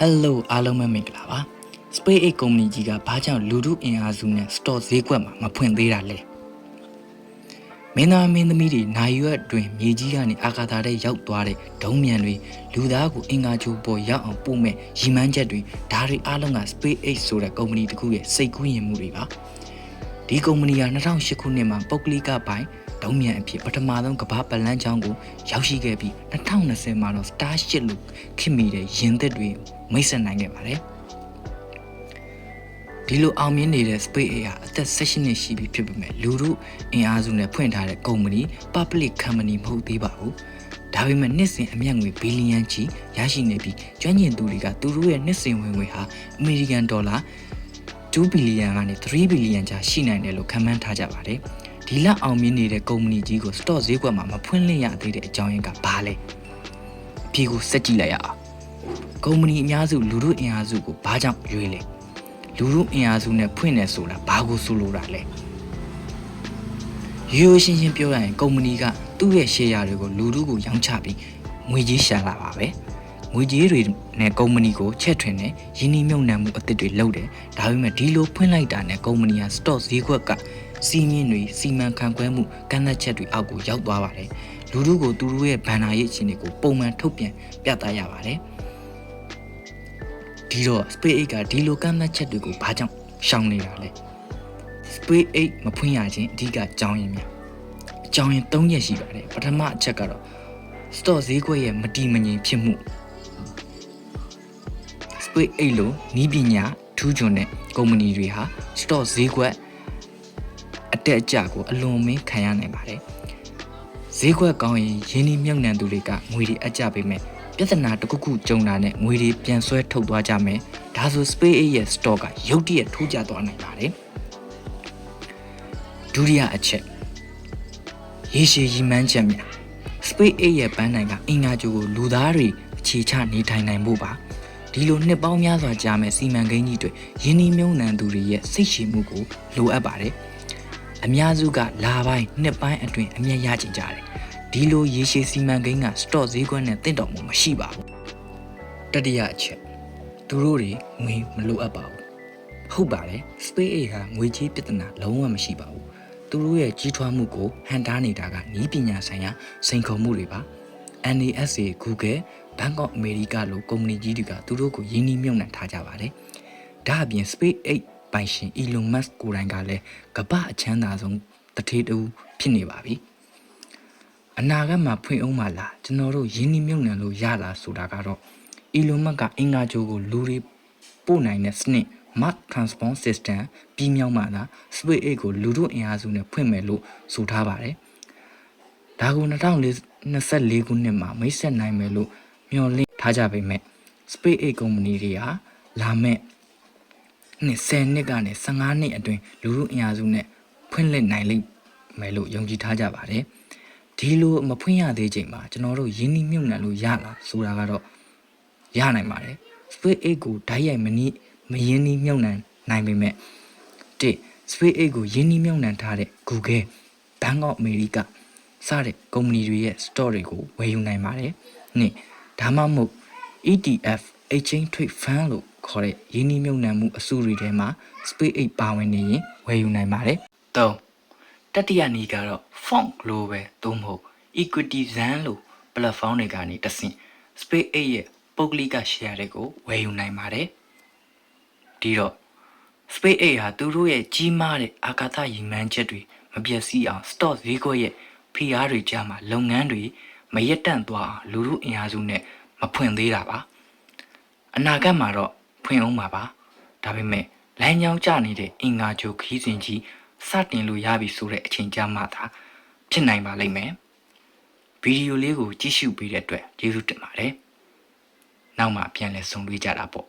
Hello အားလုံးပဲမင်္ဂလာပါ Space 8 company ကြီးကဘာကြောင့်လူထုအင်အားစုနဲ့ store ဈေးကွက်မှာမဖွင့်သေးတာလဲမင်းသားမင်းသမီးတွေနိုင်ရွက်တွင်မြေကြီးကနေအာကာသထဲရောက်သွားတဲ့ဒုံးမြန်တွေလူသားကိုအင်္ဂါချိုးပေါ်ရောက်အောင်ပို့မဲ့ရည်မှန်းချက်တွေဒါတွေအားလုံးက Space 8ဆိုတဲ့ company တစ်ခုရဲ့စိတ်ကူးယဉ်မှုတွေပါဒီကုမ္ပဏီက2008ခုနှစ်မှာပုဂ္ဂလိကပိုင်းဒုံးမြန်အဖြစ်ပထမဆုံးကမ္ဘာပလန်းချောင်းကိုရောက်ရှိခဲ့ပြီး2020မှာတော့ Starship လို့ခင်မိတဲ့ယင်သစ်တွေမိတ်ဆက်နိုင်ခဲ့ပါတယ်။ဒီလိုအောင်မြင်နေတဲ့ Space A ဟာအသက်16နှစ်ရှိပြီဖြစ်ပေမဲ့လူတို့အင်အားစုနဲ့ဖွင့်ထားတဲ့ကုမ္ပဏီ Public Company မဟုတ်သေးပါဘူး။ဒါပေမဲ့နှစ်စဉ်အမြတ်ငွေဘီလီယံချီရရှိနေပြီးကျွမ်းကျင်သူတွေကသူတို့ရဲ့နှစ်စဉ်ဝင်ငွေဟာအမေရိကန်ဒေါ်လာ2ဘီလီယံကနေ3ဘီလီယံကြားရှိနိုင်တယ်လို့ခန့်မှန်းထားကြပါတယ်။ ဒီလအောင်မြင်နေတဲ့ကုမ္ပဏီကြီးကို stock ဈေးကွက်မှာမဖွင့်လှစ်ရသေးတဲ့အကြောင်းရင်းကဘာလဲအဖြေကိုစက်ကြည့်လိုက်ရအောင်ကုမ္ပဏီအများစုလူတို့အင်အားစုကိုဘာကြောင့်ရွေးလဲလူတို့အင်အားစုနဲ့ဖွင့်နေဆိုတာဘာကိုဆိုလိုတာလဲရိုးရိုးရှင်းရှင်းပြောရရင်ကုမ္ပဏီကသူ့ရဲ့ share တွေကိုလူတို့ကိုရောင်းချပြီးငွေကြေးရှာလာပါပဲငွေကြေးတွေနဲ့ကုမ္ပဏီကိုချက်ထွင်နေရင်းနှီးမြှုပ်နှံမှုအသစ်တွေလုပ်တယ်ဒါပေမဲ့ဒီလိုဖွင့်လိုက်တာနဲ့ကုမ္ပဏီက stock ဈေးကွက်က စီးမြင့်တွေစီမံခန့်ခွဲမှုကန့်သတ်ချက်တွေအောက်ကိုရောက်သွားပါတယ်လူတို့ကိုသူတို့ရဲ့ဘဏ္ဍာရေးအခြေအနေကိုပုံမှန်ထုတ်ပြန်ပြသရပါတယ်ဒီတော့ Space 8ကဒီလိုကန့်သတ်ချက်တွေကိုဘာကြောင့်ရှောင်နေတာလဲ Space 8မဖွင့်ရခြင်းအဓိကအကြောင်းရင်းများအကြောင်းရင်း၃ရက်ရှိပါတယ်ပထမအချက်ကတော့ store ဈေးကွက်ရဲ့မတည်မငြိမ်ဖြစ်မှု Space 8လို့နီးပညာထူးချွန်တဲ့ကုမ္ပဏီတွေဟာ store ဈေးကွက်အ တက်အကျကိုအလွန်မင်းခံရနိုင်ပါတယ်ဈေးကွက်ကောင်းရင်ရင်းနှီးမြှုပ်နှံသူတွေကငွေတွေအကျပေးမယ်ပြဿနာတစ်ခုခုကြုံတာနဲ့ငွေတွေပြန်ဆွဲထုတ်သွားကြမယ်ဒါဆို Space 8ရဲ့ store ကရုတ်တရက်ထိုးကျသွားနိုင်ပါတယ်ဒုတိယအချက်ရေရှည်ရည်မှန်းချက်များ Space 8ရဲ့ပန်းနိုင်ကအင်္ဂါကျိုးကိုလူသားတွေအခြေချနေထိုင်နိုင်ဖို့ပါဒီလိုနှစ်ပေါင်းများစွာကြာမဲ့စီမံကိန်းကြီးတွေယင်းနှီးမြှုပ်နှံသူတွေရဲ့စိတ်ရှည်မှုကိုလိုအပ်ပါတယ် အများစုကလာပိုင်းနှစ်ပိုင်းအတွင်းအမျက်ရကျင်ကြတယ်ဒီလိုရေရှည်စီမံကိန်းက stock ဈေးကွက်နဲ့တင့်တော်မှုမရှိပါဘူးတတိယအချက်သူတို့တွေငွေမလိုအပ်ပါဘူးဟုတ်ပါတယ် Space 8ဟာငွေကြေးပြဿနာလုံးဝမရှိပါဘူးသူတို့ရဲ့ကြီးထွားမှုကိုဟန်တားနေတာကနည်းပညာဆိုင်ရာစိန်ခေါ်မှုတွေပါ NASA Google ဘန်ကောက်အမေရိကလိုကုမ္ပဏီကြီးတွေကသူတို့ကိုယင်းနှီးမြှုပ်နှံထားကြပါတယ်။ဒါအပြင် Space 8 ပိုင်ရှင် Elon Musk ကိုယ်တိုင်ကလည်းကမ္ဘာအချမ်းသာဆုံးတထေးတူဖြစ်နေပါပြီအနာဂတ်မှာဖွင့်အောင်ပါလားကျွန်တော်တို့ယင်းနှမြုံနံလို့ရလားဆိုတာကတော့ Elon Musk ကအင်္ဂါကြိုးကိုလူတွေပို့နိုင်တဲ့စနစ် Mark Transform System ပြီးမြောက်မှသာ SpaceX ကိုလူတို့အင်အားစုနဲ့ဖွင့်မယ်လို့ဆိုထားပါတယ်ဒါကို2024ခုနှစ်မှာမိတ်ဆက်နိုင်မယ်လို့မျှော်လင့်ထားကြပေမဲ့ SpaceX ကုမ္ပဏီတွေဟာလာမယ့် 20နှစ်ကနေ15နှစ်အတွင်းလူမှုအင်အားစုနဲ့ဖွင့်လှစ်နိုင်လိမ့်မယ်လို့ယုံကြည်ထားကြပါတယ်။ဒီလိုမဖွင့်ရသေးချိန်မှာကျွန်တော်တို့ယင်းနှိမ့်မြုပ်နှံလို့ရလားဆိုတာကတော့ရနိုင်ပါတယ်။ Space 8ကိုဓာတ်ရိုက်မနည်းမယင်းနှိမ့်မြုပ်နှံနိုင်ပေမဲ့တ Space 8ကိုယင်းနှိမ့်မြုပ်နှံထားတဲ့ Google, Bank of America စတဲ့ကုမ္ပဏီတွေရဲ့ store တွေကိုဝယ်ယူနိုင်ပါတယ်။နှစ်ဒါမှမဟုတ် ETF Exchange Trade Fund လို့ခေါ်တဲ့ရင်းနှီးမြှုပ်နှံမှုအစုတွေထဲမှာ Space 8ပါဝင်နေရင်ဝယ်ယူနိုင်ပါတယ်။၃တတိယနည်းကတော့ Font Global သို့မဟုတ် Equity Zan လို့ platform တွေကနေတဆင့် Space 8ရဲ့ပုဂ္ဂလိက share တွေကိုဝယ်ယူနိုင်ပါတယ်။ဒီတော့ Space 8ဟာသူတို့ရဲ့ကြီးမားတဲ့အာကာသရည်မှန်းချက်တွေမပြည့်စည်အောင် stock ဈေးကွက်ရဲ့ဖိအားတွေကြားမှာလုပ်ငန်းတွေမရက်တန့်သွားအောင်လူမှုအင်အားစုနဲ့မဖွင့်သေးတာပါ အနာဂတ်မှာတော့ဖွင့်အောင်ပါပါဒါပေမဲ့လမ်းကြောင်းကျနေတဲ့အင်္ဂါချိုခီးစဉ်ကြီးစတင်လို့ရပြီဆိုတဲ့အချိန်ကြာမှသာဖြစ်နိုင်ပါလိမ့်မယ်ဗီဒီယိုလေးကိုကြည့်ရှုပေးတဲ့အတွက်ကျေးဇူးတင်ပါတယ်နောက်မှပြန်လည်ဆုံတွေ့ကြတာပေါ့